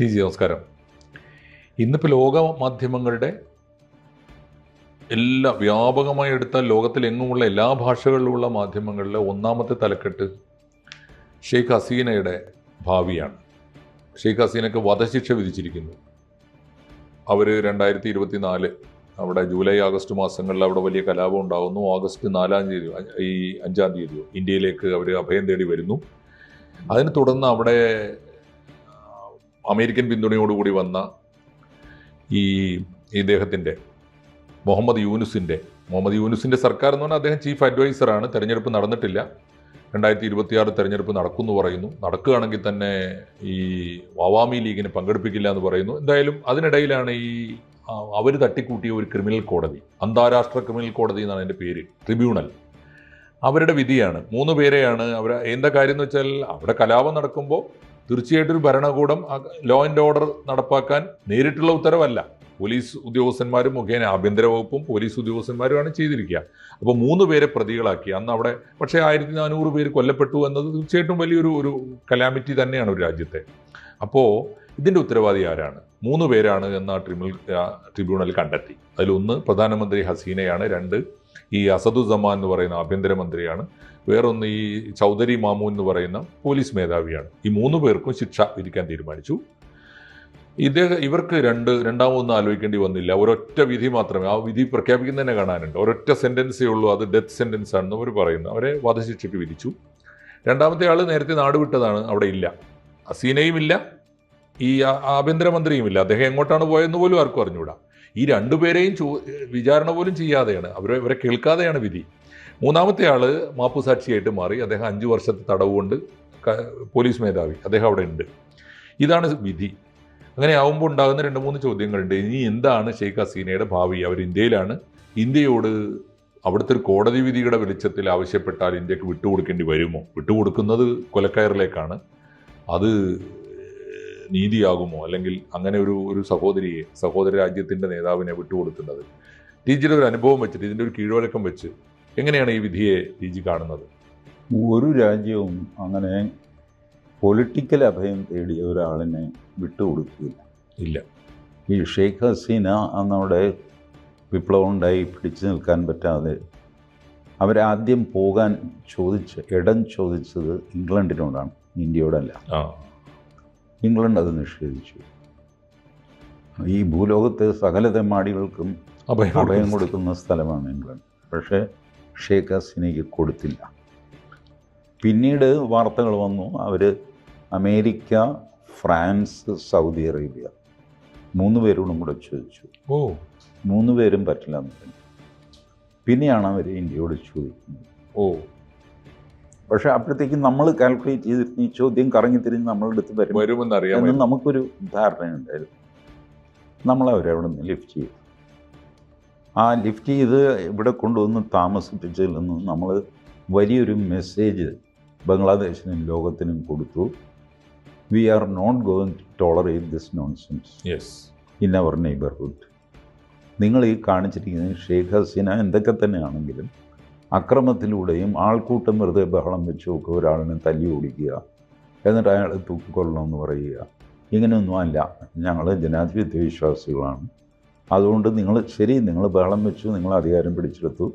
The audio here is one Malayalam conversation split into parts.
ടി ജി നമസ്കാരം. ഇന്നിപ്പോൾ ലോക മാധ്യമങ്ങളുടെ എല്ലാ വ്യാപകമായി എടുത്താൽ ലോകത്തിലെങ്ങുമുള്ള എല്ലാ ഭാഷകളിലുമുള്ള മാധ്യമങ്ങളിലെ ഒന്നാമത്തെ തലക്കെട്ട് ഷെയ്ഖ് ഹസീനയുടെ ഭാവിയാണ്. ഷെയ്ഖ് ഹസീനയ്ക്ക് വധശിക്ഷ വിധിച്ചിരിക്കുന്നു. അവർ രണ്ടായിരത്തി ഇരുപത്തി നാല് അവിടെ ജൂലൈ ആഗസ്റ്റ് മാസങ്ങളിൽ അവിടെ വലിയ കലാപം ഉണ്ടാകുന്നു. ഓഗസ്റ്റ് നാലാം തീയതി ഈ അഞ്ചാം തീയതിയോ ഇന്ത്യയിലേക്ക് അവർ അഭയം തേടി വരുന്നു. അതിനെ തുടർന്ന് അവിടെ അമേരിക്കൻ പിന്തുണയോടുകൂടി വന്ന ഈ ഇദ്ദേഹത്തിന്റെ മുഹമ്മദ് യൂനുസിന്റെ മുഹമ്മദ് യൂനുസിന്റെ സർക്കാർ എന്ന് പറഞ്ഞാൽ അദ്ദേഹം ചീഫ് അഡ്വൈസറാണ്. തെരഞ്ഞെടുപ്പ് നടന്നിട്ടില്ല. രണ്ടായിരത്തി ഇരുപത്തിയാറ് തെരഞ്ഞെടുപ്പ് നടക്കുമെന്ന് പറയുന്നു. നടക്കുകയാണെങ്കിൽ തന്നെ ഈ അവാമി ലീഗിനെ പങ്കെടുപ്പിക്കില്ല എന്ന് പറയുന്നു. എന്തായാലും അതിനിടയിലാണ് ഈ അവർ തട്ടിക്കൂട്ടിയ ഒരു ക്രിമിനൽ കോടതി അന്താരാഷ്ട്ര ക്രിമിനൽ കോടതി എന്നാണ് എന്റെ പേര് ട്രിബ്യൂണൽ. അവരുടെ വിധിയാണ്. മൂന്ന് പേരെയാണ് അവർ എന്താ കാര്യം എന്ന് വെച്ചാൽ അവിടെ കലാപം നടക്കുമ്പോൾ തീർച്ചയായിട്ടും ഒരു ഭരണകൂടം ലോ ആൻഡ് ഓർഡർ നടപ്പാക്കാൻ നേരിട്ടുള്ള ഉത്തരവല്ല. പോലീസ് ഉദ്യോഗസ്ഥന്മാരും മുഖേന ആഭ്യന്തര വകുപ്പും പോലീസ് ഉദ്യോഗസ്ഥന്മാരുമാണ് ചെയ്തിരിക്കുക. അപ്പോൾ മൂന്ന് പേരെ പ്രതികളാക്കി. അന്ന് അവിടെ പക്ഷേ ആയിരത്തി നാനൂറ് പേര് കൊല്ലപ്പെട്ടു എന്നത് തീർച്ചയായിട്ടും വലിയൊരു ഒരു കലാമിറ്റി തന്നെയാണ് ഒരു രാജ്യത്തെ. അപ്പോൾ ഇതിന്റെ ഉത്തരവാദി ആരാണ്? മൂന്ന് പേരാണ് എന്ന ട്രിബ്യൂണൽ ട്രിബ്യൂണൽ കണ്ടെത്തി. അതിലൊന്ന് പ്രധാനമന്ത്രി ഹസീനയാണ് രണ്ട് ഈ അസദുസമാൻ എന്ന് പറയുന്ന ആഭ്യന്തരമന്ത്രിയാണ്. വേറൊന്ന് ഈ ചൗധരി മാമു എന്ന് പറയുന്ന പോലീസ് മേധാവിയാണ്. ഈ മൂന്ന് പേർക്കും ശിക്ഷ വിധിക്കാൻ തീരുമാനിച്ചു. ഇദ്ദേഹം ഇവർക്ക് രണ്ട് രണ്ടാമതൊന്നും ആലോചിക്കേണ്ടി വന്നില്ല. ഒരൊറ്റ വിധി മാത്രമേ ആ വിധി പ്രഖ്യാപിക്കുന്നതന്നെ കാണാനുണ്ട്. ഒരൊറ്റ സെന്റൻസേ ഉള്ളൂ അത് ഡെത്ത് സെന്റൻസ് ആണെന്ന് അവർ പറയുന്നു. അവരെ വധശിക്ഷയ്ക്ക് വിധിച്ചു. രണ്ടാമത്തെ ആൾ നേരത്തെ നാട് വിട്ടതാണ് അവിടെ ഇല്ല. അസീനയും ഇല്ല. ഈ ആഭ്യന്തരമന്ത്രിയും ഇല്ല. അദ്ദേഹം എങ്ങോട്ടാണ് പോയതെന്ന് പോലും ആർക്കും അറിഞ്ഞുകൂടാ. ഈ രണ്ടുപേരെയും ചോ വിചാരണ പോലും ചെയ്യാതെയാണ്. അവരെ ഇവരെ കേൾക്കാതെയാണ് വിധി. മൂന്നാമത്തെ ആൾ മാപ്പുസാക്ഷിയായിട്ട് മാറി. അദ്ദേഹം അഞ്ച് വർഷത്തെ തടവ് കൊണ്ട് പോലീസ് മേധാവി. അദ്ദേഹം അവിടെ ഉണ്ട്. ഇതാണ് വിധി. അങ്ങനെ ആവുമ്പോൾ ഉണ്ടാകുന്ന രണ്ട് മൂന്ന് ചോദ്യങ്ങളുണ്ട്. ഇനി എന്താണ് ഷെയ്ഖ് ഹസീനയുടെ ഭാവി? അവർ ഇന്ത്യയിലാണ്. ഇന്ത്യയോട് അവിടുത്തെ ഒരു കോടതി വിധിയുടെ വെളിച്ചത്തിൽ ആവശ്യപ്പെട്ടാൽ ഇന്ത്യയ്ക്ക് വിട്ടുകൊടുക്കേണ്ടി വരുമോ? വിട്ടുകൊടുക്കുന്നത് കൊലക്കയറിലേക്കാണ്. അത് നീതിയാകുമോ? അല്ലെങ്കിൽ അങ്ങനെ ഒരു ഒരു സഹോദരിയെ സഹോദര രാജ്യത്തിന്റെ നേതാവിനെ വിട്ടുകൊടുക്കുന്നത്? ടീച്ചറുടെ ഒരു അനുഭവം വെച്ചിട്ട് ഇതിന്റെ ഒരു കീഴ്വഴക്കം വെച്ച് എങ്ങനെയാണ് ഈ വിധിയെ ടി ജി കാണുന്നത്? ഒരു രാജ്യവും അങ്ങനെ പൊളിറ്റിക്കൽ അഭയം തേടിയ ഒരാളിനെ വിട്ടുകൊടുക്കില്ല ഇല്ല. ഈ ഷെയ്ഖ് ഹസീന അന്നവിടെ വിപ്ലവം ഉണ്ടായി പിടിച്ചു നിൽക്കാൻ പറ്റാതെ അവരാദ്യം പോകാൻ ചോദിച്ച് ഇടം ചോദിച്ചത് ഇംഗ്ലണ്ടിനോടാണ് ഇന്ത്യയോടല്ല. ഇംഗ്ലണ്ട് അത് നിഷേധിച്ചു. ഈ ഭൂലോകത്തെ സകല തെമ്മാടികൾക്കും അഭയം കൊടുക്കുന്ന സ്ഥലമാണ് ഇംഗ്ലണ്ട്. പക്ഷേ ഷേഖ് ഹസീനയ്ക്ക് കൊടുത്തില്ല. പിന്നീട് വാർത്തകൾ വന്നു. അവർ അമേരിക്ക ഫ്രാൻസ് സൗദി അറേബ്യ മൂന്ന് പേരോടും കൂടെ ചോദിച്ചു. ഓ. മൂന്ന് പേരും പറ്റില്ല എന്ന് പറഞ്ഞു. പിന്നെയാണ് അവർ ഇന്ത്യയോട് ചോദിക്കുന്നത്. ഓ. പക്ഷേ അപ്പോഴത്തേക്കും നമ്മൾ കാൽക്കുലേറ്റ് ചെയ്തിട്ട് ഈ ചോദ്യം കറങ്ങി തിരിഞ്ഞ് നമ്മളുടെ അടുത്ത് വരും വരുമെന്ന് അറിയാം എന്ന് നമുക്കൊരു ധാരണയുണ്ടായിരുന്നു നമ്മളവരവിടെ നിന്ന് ലിഫ്റ്റ് ചെയ്തു ആ ലിഫ്റ്റ് ചെയ്ത് ഇവിടെ കൊണ്ടുവന്ന് താമസിപ്പിച്ചതിൽ നിന്ന് നമ്മൾ വലിയൊരു മെസ്സേജ് ബംഗ്ലാദേശിനും ലോകത്തിനും കൊടുത്തു. We are not going to tolerate this nonsense yes in our neighbourhood നിങ്ങൾ ഈ കാണിച്ചിരിക്കുന്നത് ഷെയ്ഖ് ഹസീന എന്തൊക്കെ തന്നെയാണെങ്കിലും അക്രമത്തിലൂടെയും ആൾക്കൂട്ടം വെറുതെ ബഹളം വെച്ചുമൊക്കെ ഒരാളിനെ തല്ലി ഓടിക്കുക എന്നിട്ട് അയാളെ തൂക്കിക്കൊള്ളണമെന്ന് പറയുക ഇങ്ങനെയൊന്നും അല്ല. ഞങ്ങൾ ജനാധിപത്യ വിശ്വാസികളാണ്. അതുകൊണ്ട് നിങ്ങൾ ശരി നിങ്ങൾ ബഹളം വെച്ചു നിങ്ങൾ അധികാരം പിടിച്ചെടുത്തു.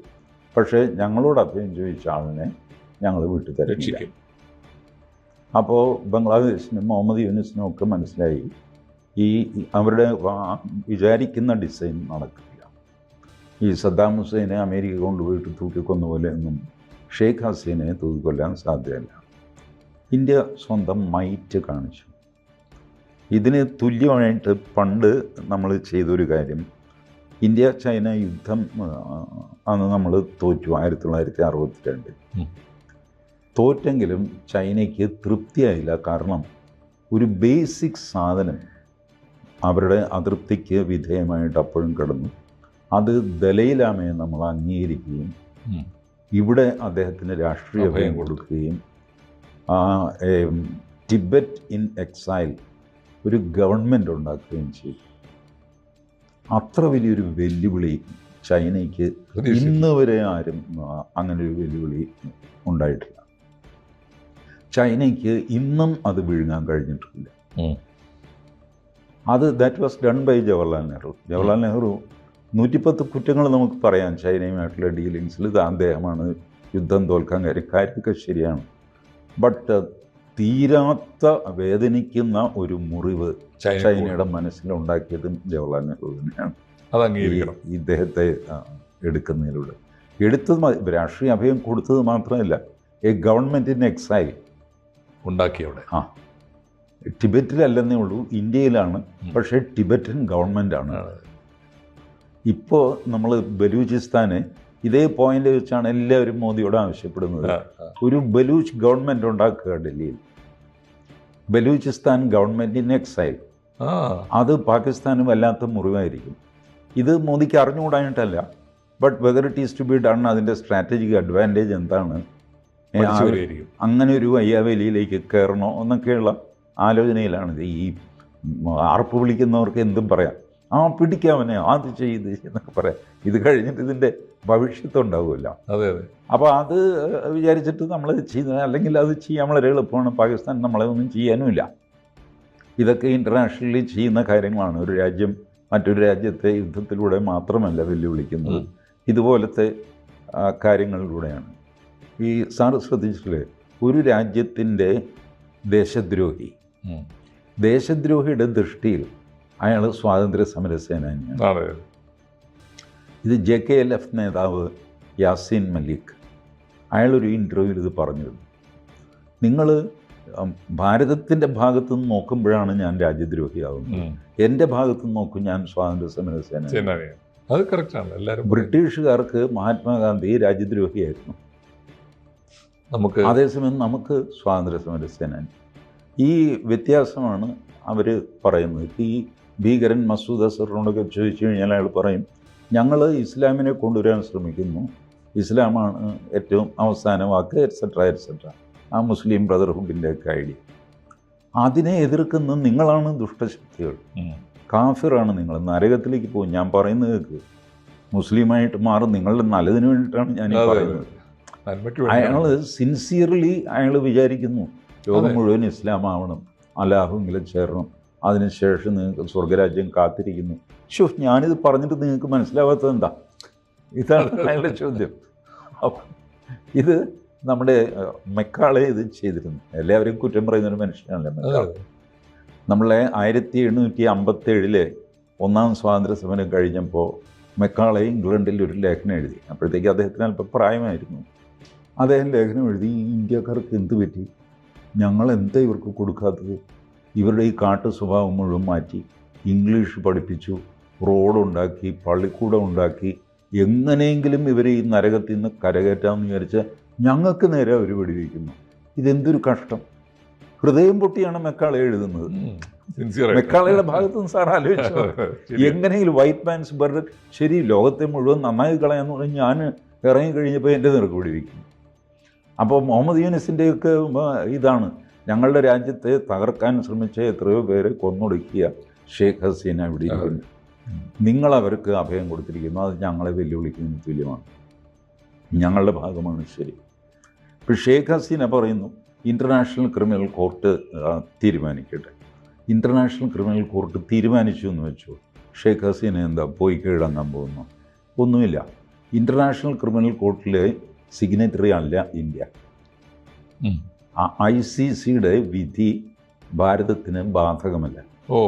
പക്ഷേ ഞങ്ങളോട് അഭയം ചോദിച്ച ആളിനെ ഞങ്ങൾ വീട്ടിൽ തരക്ഷിക്കും അപ്പോൾ ബംഗ്ലാദേശിനും മുഹമ്മദ് യൂനിസിനും ഒക്കെ മനസ്സിലായി. ഈ അവരുടെ വിചാരിക്കുന്ന ഡിസൈൻ നടക്കില്ല ഈ സദ്ദാം ഹുസൈനെ അമേരിക്ക കൊണ്ടുപോയിട്ട് തൂക്കിക്കൊന്ന പോലെ ഒന്നും ഷെയ്ഖ് ഹസീനെ തൂക്കിക്കൊല്ലാൻ സാധ്യമല്ല. ഇന്ത്യ സ്വന്തം മൈറ്റ് കാണിച്ചു. ഇതിന് തുല്യമായിട്ട് പണ്ട് നമ്മൾ ചെയ്തൊരു കാര്യം ഇന്ത്യ ചൈന യുദ്ധം അന്ന് നമ്മൾ തോറ്റു ആയിരത്തി തൊള്ളായിരത്തി അറുപത്തി രണ്ടിൽ ഉം. തോറ്റെങ്കിലും ചൈനയ്ക്ക് തൃപ്തിയായില്ല. കാരണം ഒരു ബേസിക് സാധനം അവരുടെ അതൃപ്തിക്ക് വിധേയമായിട്ട് അപ്പോഴും കിടന്നു. അത് ദലൈലാമയെ നമ്മൾ അംഗീകരിക്കുകയും ഇവിടെ അദ്ദേഹത്തിന് രാഷ്ട്രീയ അഭയം കൊടുക്കുകയും ആ ടിബറ്റ് ഇൻ എക്സൈൽ ഒരു ഗവൺമെന്റ് ഉണ്ടാക്കുകയും ചെയ്തു. അത്ര വലിയൊരു വെല്ലുവിളി ചൈനയ്ക്ക്. ഇന്ന് വരെ ആരും അങ്ങനെ ഒരു വെല്ലുവിളി ഉണ്ടായിട്ടില്ല. ചൈനയ്ക്ക് ഇന്നും അത് വിഴുങ്ങാൻ കഴിഞ്ഞിട്ടില്ല. അത് that was done by Jawaharlal Nehru Jawaharlal Nehru നൂറ്റിപ്പത്ത് കുറ്റങ്ങൾ നമുക്ക് പറയാം. ചൈനയുമായിട്ടുള്ള ഡീലിങ്സിൽ ഇത് അദ്ദേഹമാണ് യുദ്ധം തോൽക്കാൻ കാര്യം കാര്യമൊക്കെ ശരിയാണ്. ബട്ട് തീരാത്ത വേദനിക്കുന്ന ഒരു മുറിവ് ചൈന ചൈനയുടെ മനസ്സിലുണ്ടാക്കിയതും ജവഹർലാൽ നെഹ്റു തന്നെയാണ്. ഇദ്ദേഹത്തെ എടുക്കുന്നതിലൂടെ. എടുത്തത് രാഷ്ട്രീയ അഭയം കൊടുത്തത് മാത്രമല്ല എ ഗവൺമെന്റിന്റെ എക്സൈൽ ഉണ്ടാക്കിയവിടെ ആ ടിബറ്റിലല്ലെന്നേ ഉള്ളൂ ഇന്ത്യയിലാണ്. പക്ഷേ ടിബറ്റൻ ഗവൺമെന്റാണ് ആണ്. ഇപ്പോൾ നമ്മൾ ബലൂചിസ്ഥാന് ഇതേ പോയിന്റ് വെച്ചാണ് എല്ലാവരും മോദിയോട് ആവശ്യപ്പെടുന്നത്. ഒരു ബലൂച്ച് ഗവൺമെന്റ് ഉണ്ടാക്കുക ഡൽഹിയിൽ. ബലൂചിസ്ഥാൻ ഗവൺമെന്റ് ഇൻ എക്സൈൽ അത് പാകിസ്ഥാന് വല്ലാത്ത മുറിവായിരിക്കും. ഇത് മോദിക്ക് അറിഞ്ഞുകൂടാനായിട്ടല്ല. But whether it is to be done അതിന്റെ സ്ട്രാറ്റജിക് അഡ്വാന്റേജ് എന്താണ്? അങ്ങനെ ഒരു വയ്യാവേലിയിലേക്ക് കയറണോ എന്നൊക്കെയുള്ള ആലോചനയിലാണ് ഈ ആർപ്പ് വിളിക്കുന്നവർക്ക് എന്തും പറയാം. ആ പിടിക്കാവനെ അത് ചെയ്ത് എന്നൊക്കെ പറയാം. ഇത് കഴിഞ്ഞിട്ട് ഇതിന്റെ ഭവിഷ്യത്തുണ്ടാവുമല്ലോ അതെ അതെ. അപ്പോൾ അത് വിചാരിച്ചിട്ട് നമ്മൾ ചെയ്യുന്നത് അല്ലെങ്കിൽ അത് ചെയ്യാൻ വളരെ എളുപ്പമാണ്. പാകിസ്ഥാൻ നമ്മളെ ഒന്നും ചെയ്യാനുമില്ല. ഇതൊക്കെ ഇന്റർനാഷണലി ചെയ്യുന്ന കാര്യങ്ങളാണ്. ഒരു രാജ്യം മറ്റൊരു രാജ്യത്തെ യുദ്ധത്തിലൂടെ മാത്രമല്ല വെല്ലുവിളിക്കുന്നത്. ഇതുപോലത്തെ കാര്യങ്ങളിലൂടെയാണ്. ഈ സാറ് ശ്രദ്ധിച്ചിട്ടില്ലേ? ഒരു രാജ്യത്തിന്റെ ദേശദ്രോഹി. ദേശദ്രോഹിയുടെ ദൃഷ്ടിയിൽ അയാൾ സ്വാതന്ത്ര്യ സമര സേനാനിയാണ്. ഇത് ജെ കെ എൽ എഫ് നേതാവ് യാസീൻ മലിക് അയാളൊരു ഇന്റർവ്യൂവിൽ ഇത് പറഞ്ഞിരുന്നു. നിങ്ങൾ ഭാരതത്തിന്റെ ഭാഗത്തു നിന്ന് നോക്കുമ്പോഴാണ് ഞാൻ രാജ്യദ്രോഹിയാവുന്നത്. എന്റെ ഭാഗത്ത് നിന്ന് നോക്കും ഞാൻ സ്വാതന്ത്ര്യ സമര സേന അത് കറക്റ്റാണ് എല്ലാവരും ബ്രിട്ടീഷുകാർക്ക് മഹാത്മാഗാന്ധി രാജ്യദ്രോഹിയായിരുന്നു. നമുക്ക് അതേസമയം നമുക്ക് സ്വാതന്ത്ര്യ സമര സേനാനി. ഈ വ്യത്യാസമാണ് അവർ പറയുന്നത്. ഈ ഭീകരൻ മസൂദ് അസറിനോടൊക്കെ ചോദിച്ചു കഴിഞ്ഞാൽ അയാൾ പറയും ഞങ്ങൾ ഇസ്ലാമിനെ കൊണ്ടുവരാൻ ശ്രമിക്കുന്നു. ഇസ്ലാമാണ് ഏറ്റവും അവസാന വാക്ക് എറ്റ്സെട്ര എറ്റ്സെട്ര ആ മുസ്ലിം ബ്രദർഹുഡിന്റെ ഒക്കെ ഐഡിയ അതിനെ എതിർക്കുന്ന നിങ്ങളാണ് ദുഷ്ടശക്തികൾ. കാഫിറാണ് നിങ്ങൾ. നരകത്തിലേക്ക് പോകും. ഞാൻ പറയുന്നത് കേൾക്ക് മുസ്ലിമായിട്ട് മാറും. നിങ്ങളുടെ നല്ലതിന് വേണ്ടിയിട്ടാണ് ഞാൻ. പറയുന്നത്. അയാൾ. സിൻസിയർലി അയാൾ വിചാരിക്കുന്നു ലോകം. മുഴുവൻ ഇസ്ലാമാവണം അലാഹുങ്കിലും ചേരണം. അതിനുശേഷം നിങ്ങൾക്ക് സ്വർഗരാജ്യം കാത്തിരിക്കുന്നു. ഷോ ഞാനിത് പറഞ്ഞിട്ട് നിങ്ങൾക്ക് മനസ്സിലാവാത്തത് എന്താ? ഇതാണ് അയാളുടെ ചോദ്യം. അപ്പം ഇത് നമ്മുടെ മെക്കാളെ ഇത് ചെയ്തിരുന്നു. എല്ലാവരും കുറ്റം പറയുന്ന ഒരു മനുഷ്യനാണല്ലേ മെക്കാളെ നമ്മളെ ആയിരത്തി എണ്ണൂറ്റി അമ്പത്തേഴിലെ ഒന്നാം സ്വാതന്ത്ര്യ സമരം കഴിഞ്ഞപ്പോൾ മെക്കാളെ ഇംഗ്ലണ്ടിൽ ഒരു ലേഖനം എഴുതി. അപ്പോഴത്തേക്ക് അദ്ദേഹത്തിന് അല്പം പ്രായമായിരുന്നു. അദ്ദേഹം ലേഖനം എഴുതി ഇന്ത്യക്കാർക്ക് എന്ത് പറ്റി? ഞങ്ങൾ എന്താ ഇവർക്ക് കൊടുക്കാത്തത്? ഇവരുടെ ഈ കാട്ടു സ്വഭാവം മുഴുവൻ മാറ്റി. ഇംഗ്ലീഷ് പഠിപ്പിച്ചു റോഡുണ്ടാക്കി പള്ളിക്കൂടം ഉണ്ടാക്കി. എങ്ങനെയെങ്കിലും ഇവരെ ഈ നരകത്തിൽ നിന്ന് കരകയറ്റാമെന്ന് വിചാരിച്ച് ഞങ്ങൾക്ക് നേരെ അവർ വെടിവെക്കുന്നു. ഇതെന്തൊരു കഷ്ടം. ഹൃദയം പൊട്ടിയാണ് മെക്കാളെ എഴുതുന്നത്. മെക്കാളയുടെ ഭാഗത്ത് നിന്ന് സാർ ആലോചിച്ചു. എങ്ങനെയെങ്കിലും വൈറ്റ് മാൻസ് ബർഡ് ശരി ലോകത്തെ മുഴുവൻ നന്നായി കളയാന്ന് പറഞ്ഞ് ഞാൻ ഇറങ്ങി കഴിഞ്ഞപ്പോൾ എന്റെ നിറക്ക് പിടിവെക്കും അപ്പോൾ മുഹമ്മദ് യൂനിസിന്റെയൊക്കെ ഇതാണ്. ഞങ്ങളുടെ രാജ്യത്തെ തകർക്കാൻ ശ്രമിച്ച എത്രയോ പേരെ കൊന്നൊടുക്കിയ ഷേഖ് ഹസീന ഇവിടെ ഇരിക്കുന്നു. നിങ്ങൾ അവർക്ക് അഭയം കൊടുത്തിരിക്കുന്നു. അത് ഞങ്ങളെ വെല്ലുവിളിക്കുന്നതിന് തുല്യമാണ്. ഞങ്ങളുടെ ഭാഗമാണ് ശരി. ഇപ്പോൾ ഷേഖ് ഹസീന പറയുന്നു ഇന്റർനാഷണൽ ക്രിമിനൽ കോർട്ട് തീരുമാനിക്കട്ടെ. ഇന്റർനാഷണൽ ക്രിമിനൽ കോർട്ട് തീരുമാനിച്ചു എന്ന് വെച്ചു? ഷേഖ് ഹസീന എന്താ പോയി കീഴടങ്ങാൻ പോകുന്നു? ഒന്നുമില്ല. ഇന്റർനാഷണൽ ക്രിമിനൽ കോർട്ടിലെ സിഗ്നേറ്ററി അല്ല ഇന്ത്യ. ഐ സി സിയുടെ വിധി ഭാരതത്തിന് ബാധകമല്ല. ഓ.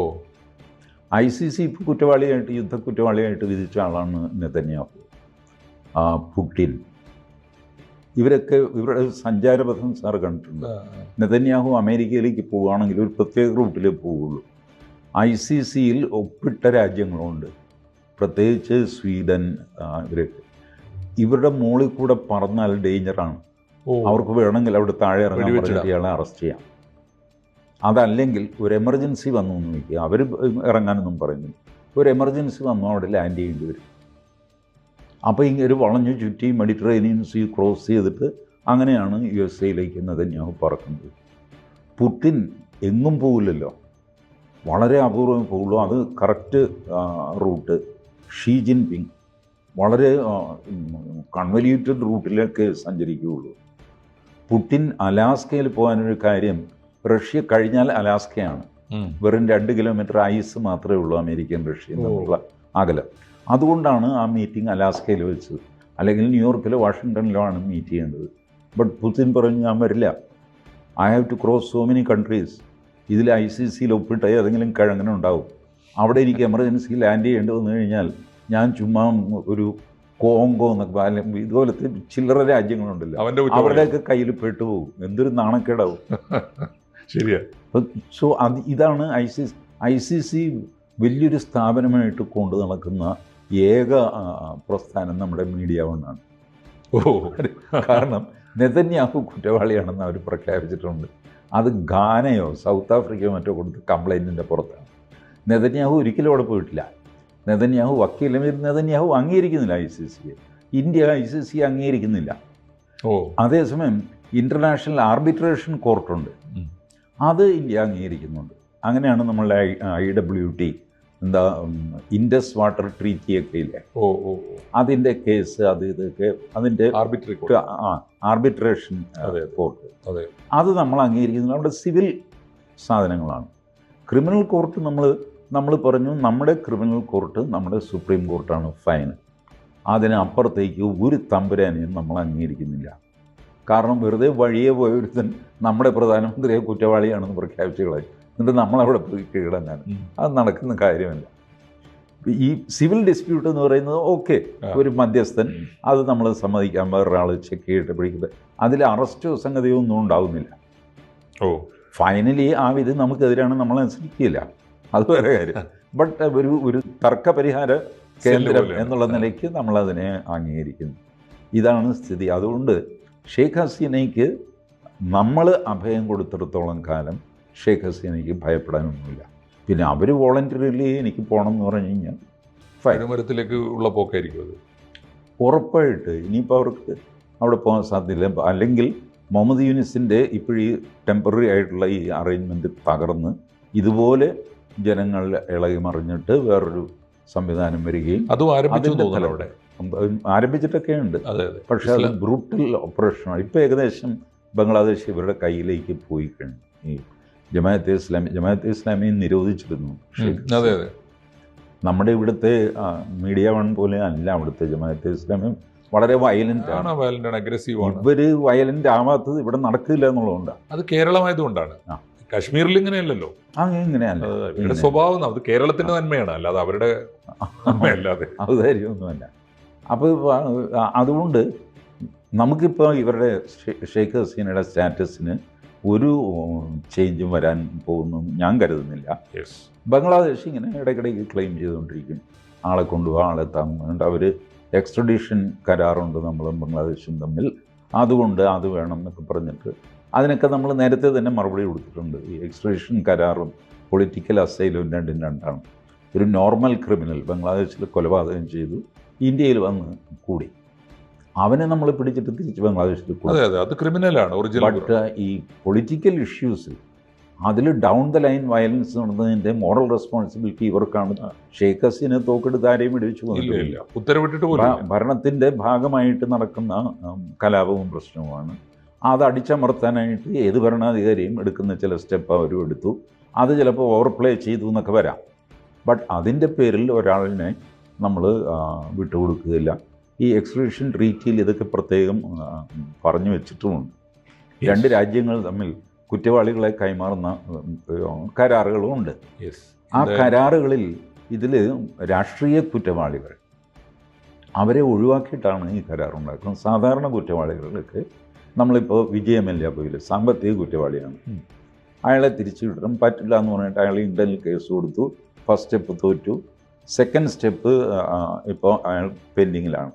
ഐ സി സി കുറ്റവാളിയായിട്ട് യുദ്ധ കുറ്റവാളിയായിട്ട് വിധിച്ച ആളാണ് നെതന്യാഹു ആ, പുട്ടിൻ ഇവരൊക്കെ ഇവരുടെ സഞ്ചാരപഥം സാർ കണ്ടിട്ടുണ്ട്. നെതന്യാഹു അമേരിക്കയിലേക്ക് പോവുകയാണെങ്കിൽ ഒരു പ്രത്യേക റൂട്ടിലേ പോവുള്ളൂ ഐ സി സിയിൽ ഒപ്പിട്ട രാജ്യങ്ങളുണ്ട്. പ്രത്യേകിച്ച് സ്വീഡൻ ഇവരൊക്കെ ഇവരുടെ മുകളിൽ കൂടെ പറന്നാൽ ഡേഞ്ചറാണ്. അവർക്ക് വേണമെങ്കിൽ അവിടെ താഴെ ഇറങ്ങാൻ ഇയാളെ അറസ്റ്റ് ചെയ്യാം. അതല്ലെങ്കിൽ ഒരു എമർജൻസി വന്നു എന്ന് വയ്ക്കുക അവർ ഇറങ്ങാനൊന്നും പറയുന്നില്ല. ഒരു എമർജൻസി വന്നു അവിടെ ലാൻഡ് ചെയ്യേണ്ടി വരും. അപ്പോൾ ഇങ്ങനെ ഒരു വളഞ്ഞു ചുറ്റി മെഡിറ്ററേനിയൻ സീ ക്രോസ് ചെയ്തിട്ട് അങ്ങനെയാണ് യു എസ് എയിലേക്ക് നെതന്യാഹു പറക്കുന്നത്. പുട്ടിൻ എങ്ങും പോകില്ലല്ലോ വളരെ അപൂർവം പോകുള്ളൂ അത് കറക്റ്റ് റൂട്ട് ഷീ ജിൻപിങ് വളരെ കൺവല്യൂറ്റഡ് റൂട്ടിലൊക്കെ സഞ്ചരിക്കുകയുള്ളൂ. പുടിൻ അലാസ്കയിൽ പോകാനൊരു കാര്യം റഷ്യ കഴിഞ്ഞാൽ അലാസ്കയാണ്. വെറും രണ്ട് കിലോമീറ്റർ ഐസ് മാത്രമേ ഉള്ളൂ അമേരിക്കൻ റഷ്യയും എന്നുള്ള തമ്മിലുള്ള അകലം. അതുകൊണ്ടാണ് ആ മീറ്റിംഗ് അലാസ്കയിൽ വെച്ചത്. അല്ലെങ്കിൽ ന്യൂയോർക്കിലോ വാഷിങ്ടണിലോ ആണ് മീറ്റ് ചെയ്യേണ്ടത്. ബട്ട് പുതിൻ പറഞ്ഞു ഞാൻ വരില്ല. I have to cross so many countries ഇതിൽ ഐ സി സിയിൽ ഒപ്പിട്ട് ഏതെങ്കിലും കിഴങ്ങനെ ഉണ്ടാവും അവിടെ എനിക്ക് എമർജൻസി ലാൻഡ് ചെയ്യേണ്ടി വന്നു കഴിഞ്ഞാൽ ഞാൻ ചുമ്മാ ഒരു കോങ്കോ എന്നൊക്കെ അല്ലെങ്കിൽ ഇതുപോലത്തെ ചില്ലറ രാജ്യങ്ങളുണ്ടല്ലോ. അവന്റെ കുറ്റം അവരുടെയൊക്കെ കയ്യിൽ പെട്ടുപോകും എന്തൊരു നാണക്കേടാവും. ശരിയാ. സോ അത് ഇതാണ് I C I C C വലിയൊരു സ്ഥാപനമായിട്ട് കൊണ്ടു നടക്കുന്ന ഏക പ്രസ്ഥാനം നമ്മുടെ മീഡിയ കൊണ്ടാണ് ഓ. കാരണം നെതന്യാഹു കുറ്റവാളിയാണെന്ന് അവർ പ്രഖ്യാപിച്ചിട്ടുണ്ട്. അത് ഗാനയോ സൗത്ത് ആഫ്രിക്കയോ മറ്റോ കൊടുത്ത് കംപ്ലൈന്റിന്റെ പുറത്താണ്. നെതന്യാഹു ഒരിക്കലും അവിടെ പോയിട്ടില്ല. നെതന്യാഹു വക്കീലും നെതന്യാഹു അംഗീകരിക്കുന്നില്ല ഐ സി സിയെ ഇന്ത്യ ഐ സി സി അംഗീകരിക്കുന്നില്ല. ഓ. അതേസമയം ഇന്റർനാഷണൽ ആർബിട്രേഷൻ കോർട്ടുണ്ട്. അത് ഇന്ത്യ അംഗീകരിക്കുന്നുണ്ട്. അങ്ങനെയാണ് നമ്മളുടെ ഐ ഐ ഡബ്ല്യു ടി എന്താ ഇൻഡസ് വാട്ടർ ട്രീറ്റിയൊക്കെ ഇല്ലേ? ഓ ഓ അതിന്റെ കേസ് അത് ഇതൊക്കെ അതിന്റെ ആർബിട്രേഷൻ. കോർട്ട്. അതെ. അത് നമ്മൾ അംഗീകരിക്കുന്നത് നമ്മുടെ സിവിൽ സാധനങ്ങളാണ്. ക്രിമിനൽ കോർട്ട് നമ്മൾ നമ്മൾ പറഞ്ഞു നമ്മുടെ ക്രിമിനൽ കോർട്ട് നമ്മുടെ സുപ്രീം കോർട്ടാണ് ഫൈൻ. അതിനപ്പുറത്തേക്ക് ഒരു തമ്പുരാനെയും നമ്മൾ അംഗീകരിക്കുന്നില്ല. കാരണം വെറുതെ വഴിയെ പോയൊരുത്തൻ നമ്മുടെ പ്രധാനമന്ത്രിയെ കുറ്റവാളിയാണെന്ന് പ്രഖ്യാപിച്ചു കളയും. എന്നിട്ട് നമ്മളവിടെ പോയി കീഴടങ്ങാൻ. അത് നടക്കുന്ന കാര്യമല്ല. ഈ സിവിൽ ഡിസ്പ്യൂട്ട് എന്ന് പറയുന്നത് ഓക്കെ ഒരു മധ്യസ്ഥൻ അത് നമ്മൾ സമ്മതിക്കാൻ വേറൊരാൾ ചെക്ക് ചെയ്തിട്ട് പിടിക്കുന്നത് അതിൽ അറസ്റ്റോ സംഗതിയോ ഒന്നും ഉണ്ടാവുന്നില്ല. ഓ. ഫൈനലി ആ വിധി നമുക്കെതിരാണ് നമ്മൾ അനുസരിക്കില്ല അത് വേറെ കാര്യം. ബട്ട് ഒരു ഒരു തർക്ക പരിഹാര കേന്ദ്രം. എന്നുള്ള നിലയ്ക്ക് നമ്മളതിനെ അംഗീകരിക്കുന്നു. ഇതാണ് സ്ഥിതി. അതുകൊണ്ട് ഷെയ്ഖ് ഹസീനയ്ക്ക് നമ്മൾ അഭയം കൊടുത്തിടത്തോളം കാലം ഷെയ്ഖ് ഹസീനയ്ക്ക് ഭയപ്പെടാനൊന്നുമില്ല. പിന്നെ അവർ വോളണ്ടറിലി എനിക്ക് പോകണം എന്ന് പറഞ്ഞു കഴിഞ്ഞാൽ ഫൈൻ ഉള്ള പോക്കായിരിക്കും അത്. ഉറപ്പായിട്ട് ഇനിയിപ്പോൾ അവർക്ക് അവിടെ പോകാൻ സാധ്യതയില്ല. അല്ലെങ്കിൽ മുഹമ്മദ് യൂനിസിന്റെ ഇപ്പോഴീ ടെമ്പററി ആയിട്ടുള്ള ഈ അറേഞ്ച്മെന്റ് തകർന്ന് ഇതുപോലെ ജനങ്ങൾ ഇളകി മറിഞ്ഞിട്ട് വേറൊരു സംവിധാനം വരികയും അതും ആരംഭിച്ചു അതിന്റെ തോന്നുന്നു. ആരംഭിച്ചിട്ടൊക്കെ ഉണ്ട്. അതെ അതെ. പക്ഷേ അത് ബ്രൂട്ടൽ ഓപ്പറേഷനാണ് ഇപ്പോൾ ഏകദേശം ബംഗ്ലാദേശ് ഇവരുടെ കയ്യിലേക്ക് പോയി കഴിഞ്ഞു ഈ ജമാഅത്തെ ഇസ്ലാമി ജമാഅത്തെ ഇസ്ലാമി നിരോധിച്ചിരുന്നു. അതെ അതെ. നമ്മുടെ ഇവിടുത്തെ മീഡിയ വൺ പോലെ അല്ല അവിടുത്തെ ജമാഅത്തെ ഇസ്ലാമി. വളരെ വയലന്റ് ആണ്. ആണ് വയലന്റ് ആണ് അഗ്രസീവ് ആണ്. ഇവർ വയലന്റ് ആവാത്തത് ഇവിടെ നടക്കില്ല എന്നുള്ളതുകൊണ്ടാണ് അത് കേരളമായതുകൊണ്ടാണ്. ആ. കാശ്മീരിൽ ഇങ്ങനെയല്ലല്ലോ ഇവരുടെ സ്വഭാവം അത് കേരളത്തിന്റെ നന്മയാണ്. അല്ലാതെ അവരുടെ നന്മയല്ലാതെ. ഔദാര്യമൊന്നുമല്ല അപ്പോൾ അതുകൊണ്ട് നമുക്കിപ്പോൾ ഇവരുടെ ഷെയ്ഖ് ഹസീനയുടെ സ്റ്റാറ്റസിന് ഒരു ചേഞ്ചും വരാൻ പോകുന്നു ഞാൻ കരുതുന്നില്ല. യെസ് ബംഗ്ലാദേശ് ഇങ്ങനെ ഇടയ്ക്കിടയ്ക്ക് ക്ലെയിം ചെയ്തുകൊണ്ടിരിക്കും. ആളെ കൊണ്ടുപോകാം ആളെ താങ്ങുന്നുണ്ട് അവർ എക്സ്ട്രഡീഷൻ കരാറുണ്ട് നമ്മളും ബംഗ്ലാദേശും തമ്മിൽ. അതുകൊണ്ട് അത് വേണം എന്നൊക്കെ പറഞ്ഞിട്ട് അതിനൊക്കെ നമ്മൾ നേരത്തെ തന്നെ മറുപടി കൊടുത്തിട്ടുണ്ട്. ഈ എക്സ്പ്രഷൻ കരാറും പൊളിറ്റിക്കൽ അസൈലും രണ്ടും രണ്ടാണ്. ഒരു നോർമൽ ക്രിമിനൽ ബംഗ്ലാദേശിൽ കൊലപാതകം ചെയ്തു ഇന്ത്യയിൽ വന്ന് കൂടി. അവനെ നമ്മൾ പിടിച്ചിട്ട് തിരിച്ച് ബംഗ്ലാദേശിൽ അതെ അതെ അത് ക്രിമിനലാണ് ഒറിജിനൽ ബട്ട് ഈ പൊളിറ്റിക്കൽ ഇഷ്യൂസ് അതിൽ ഡൗൺ ദ ലൈൻ വയലൻസ് നടന്നതിന്റെ മോറൽ റെസ്പോൺസിബിലിറ്റി ഇവർക്കാണ്. ഷെയ്ഖ് ഹസീനെ തോക്കെടുത്ത് ആരെയും ഇല്ല ഇല്ല ഉത്തരവിട്ടിട്ട് ഭരണത്തിന്റെ ഭാഗമായിട്ട് നടക്കുന്ന കലാപവും പ്രശ്നവുമാണ്. അത് അടിച്ചമർത്താനായിട്ട് ഏത് ഭരണാധികാരിയും എടുക്കുന്ന ചില സ്റ്റെപ്പ് അവരും എടുത്തു. അത് ചിലപ്പോൾ ഓവർപ്ലേ ചെയ്തു എന്നൊക്കെ വരാം. ബട്ട് അതിന്റെ പേരിൽ ഒരാളിനെ നമ്മൾ വിട്ടുകൊടുക്കുകയില്ല. ഈ എക്സ്ട്രീഷൻ ട്രീറ്റിയിൽ ഇതൊക്കെ പ്രത്യേകം പറഞ്ഞു വെച്ചിട്ടുമുണ്ട്. രണ്ട് രാജ്യങ്ങൾ തമ്മിൽ കുറ്റവാളികളെ കൈമാറുന്ന കരാറുകളും ഉണ്ട്. ആ കരാറുകളിൽ ഇതിൽ രാഷ്ട്രീയ കുറ്റവാളികൾ അവരെ ഒഴിവാക്കിയിട്ടാണ് ഈ കരാറുണ്ടാക്കുന്നത്. സാധാരണ കുറ്റവാളികൾക്ക് നമ്മളിപ്പോൾ വിജയമല്ല പോയില്ല സാമ്പത്തിക കുറ്റവാളിയാണ്. അയാളെ തിരിച്ചു വിടണം പറ്റില്ല എന്ന് പറഞ്ഞിട്ട് അയാൾ ഇന്റർനൽ കേസ് കൊടുത്തു. ഫസ്റ്റ് സ്റ്റെപ്പ് തോറ്റു. സെക്കൻഡ് സ്റ്റെപ്പ് ഇപ്പോൾ അയാൾ പെൻഡിങ്ങിലാണ്.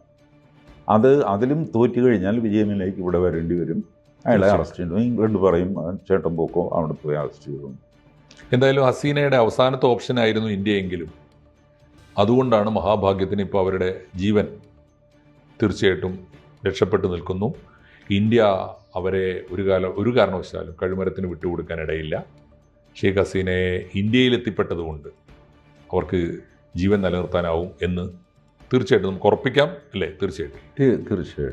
അത് അതിലും തോറ്റു കഴിഞ്ഞാൽ വിജയമലേക്ക് ഇവിടെ വരേണ്ടി വരും. അയാളെ. അറസ്റ്റ് ചെയ്തു. ഇംഗ്ലണ്ട് പറയും "ആ, ചേട്ടൻ പോക്കോ അവിടെ പോയി അറസ്റ്റ് ചെയ്തു. എന്തായാലും ഹസീനയുടെ അവസാനത്തെ ഓപ്ഷൻ ആയിരുന്നു ഇന്ത്യയെങ്കിലും അതുകൊണ്ടാണ് മഹാഭാഗ്യത്തിന് ഇപ്പോൾ അവരുടെ ജീവൻ തീർച്ചയായിട്ടും രക്ഷപ്പെട്ടു നിൽക്കുന്നു. ഇന്ത്യ അവരെ ഒരു കാലം ഒരു കാരണവശാലും കഴിമരത്തിന് വിട്ടുകൊടുക്കാൻ ഇടയില്ല ഷെയ്ഖ് ഹസീനയെ ഇന്ത്യയിലെത്തിപ്പെട്ടതുകൊണ്ട് അവർക്ക് ജീവൻ നിലനിർത്താനാവും എന്ന് തീർച്ചയായിട്ടും നമുക്ക് ഉറപ്പിക്കാം അല്ലേ? തീർച്ചയായിട്ടും. തീർച്ചയായിട്ടും.